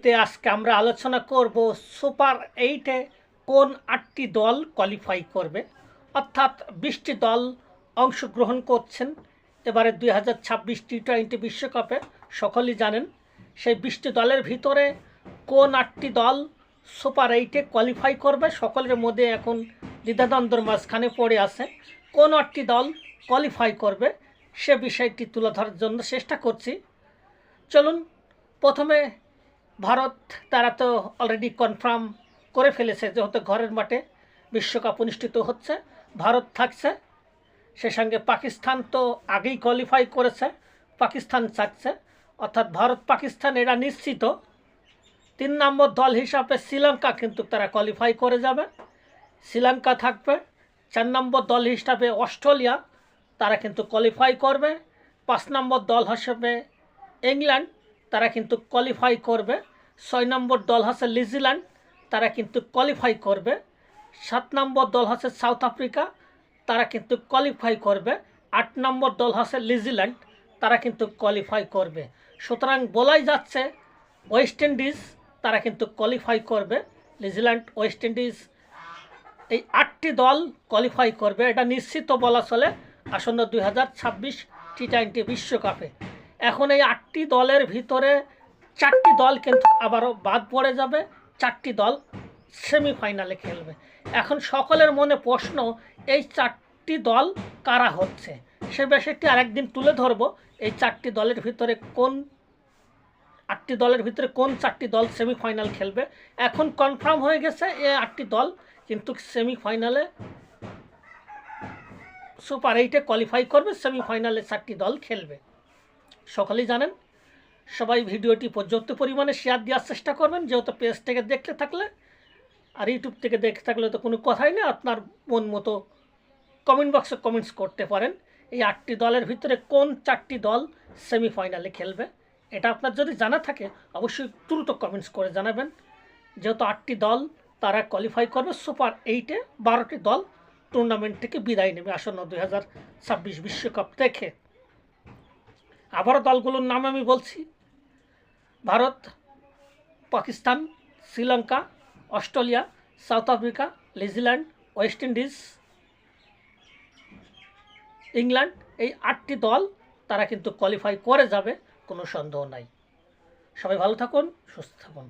ভিডিওতে আজকে আমরা আলোচনা করব সুপার এইটে কোন আটটি দল কোয়ালিফাই করবে। অর্থাৎ বিশটি দল অংশগ্রহণ করছেন। এবারে দুই হাজার ছাব্বিশ টি টোয়েন্টি বিশ্বকাপে সকলেই জানেন সেই বিশটি দলের ভিতরে কোন আটটি দল সুপার এইটে কোয়ালিফাই করবে। সকলের মধ্যে এখন দ্বিধাদ্বন্দ্বর মাঝখানে পড়ে আছে। কোন আটটি দল কোয়ালিফাই করবে সে বিষয়টি তুলে ধরার জন্য চেষ্টা করছি। চলুন, প্রথমে ভারত তারা তো অলরেডি কনফার্ম করে ফেলেছে যেহেতু ঘরের মাঠে বিশ্বকাপ অনুষ্ঠিত হচ্ছে, ভারত থাকছে, সে সঙ্গে পাকিস্তান তো আগেই কোয়ালিফাই করেছে, পাকিস্তান চাচ্ছে, অর্থাৎ ভারত পাকিস্তান এরা নিশ্চিত। তিন নম্বর দল হিসাবে শ্রীলঙ্কা কিন্তু তারা কোয়ালিফাই করে যাবে, শ্রীলঙ্কা থাকবে। চার নম্বর দল হিসাবে অস্ট্রেলিয়া, তারা কিন্তু কোয়ালিফাই করবে। পাঁচ নম্বর দল হিসেবে ইংল্যান্ড, তারা কিন্তু কোয়ালিফাই করবে। ছয় নম্বর দল হচ্ছে নিউজিল্যান্ড, তারা কিন্তু কোয়ালিফাই করবে। সাত নম্বর দল হচ্ছে সাউথ আফ্রিকা, তারা কিন্তু কোয়ালিফাই করবে। আট নম্বর দল হচ্ছে নিউজিল্যান্ড, তারা কিন্তু কোয়ালিফাই করবে। সুতরাং বলাই যাচ্ছে, ওয়েস্ট ইন্ডিজ, তারা কিন্তু কোয়ালিফাই করবে। নিউজিল্যান্ড, ওয়েস্ট ইন্ডিজ, এই আটটি দল কোয়ালিফাই করবে। এটা নিশ্চিত বলা চলে আসন্ন দুই হাজার ছাব্বিশ টি টোয়েন্টি বিশ্বকাপে। এখন এই আটটি দলের ভিতরে চারটি দল কিন্তু আবারও বাদ পড়ে যাবে, চারটি দল সেমিফাইনালে খেলবে। এখন সকলের মনে প্রশ্ন, এই চারটি দল কারা হচ্ছে? সে বিষয়টি আরেকদিন তুলে ধরবো, এই চারটি দলের ভিতরে কোন, আটটি দলের ভিতরে কোন চারটি দল সেমিফাইনাল খেলবে? এখন কনফার্ম হয়ে গেছে এই আটটি দল, কিন্তু সেমিফাইনালে সুপার এইটে কোয়ালিফাই করবে সেমিফাইনালে চারটি দল খেলবে। সকলেই জানেন? সবাই ভিডিওটি পর্যাপ্ত পরিমাণে শেয়ার দেওয়ার চেষ্টা করবেন, যেহেতু পেজ থেকে দেখতে থাকলে আর ইউটিউব থেকে দেখতে থাকলে তো কোনো কথাই নেই আপনার মন মতো কমেন্ট বক্সে কমেন্টস করতে পারেন। এই আটটি দলের ভিতরে কোন চারটি দল সেমিফাইনালে খেলবে, এটা আপনার যদি জানা থাকে, অবশ্যই দ্রুত কমেন্টস করে জানাবেন। যেহেতু আটটি দল তারা কোয়ালিফাই করবে সুপার এইটে বারোটি দল টুর্নামেন্ট থেকে বিদায় নেবে আসন্ন দুই বিশ্বকাপ দেখে আবারও দলগুলোর নাম আমি বলছি Bharat, Pakistan, Sri Lanka, Australia, South Africa, New Zealand, West Indies, England এই আটটি দল তারা কিন্তু কোয়ালিফাই করে যাবে, কোনো সন্দেহ নাই। সবাই ভালো থাকুন, সুস্থ থাকুন।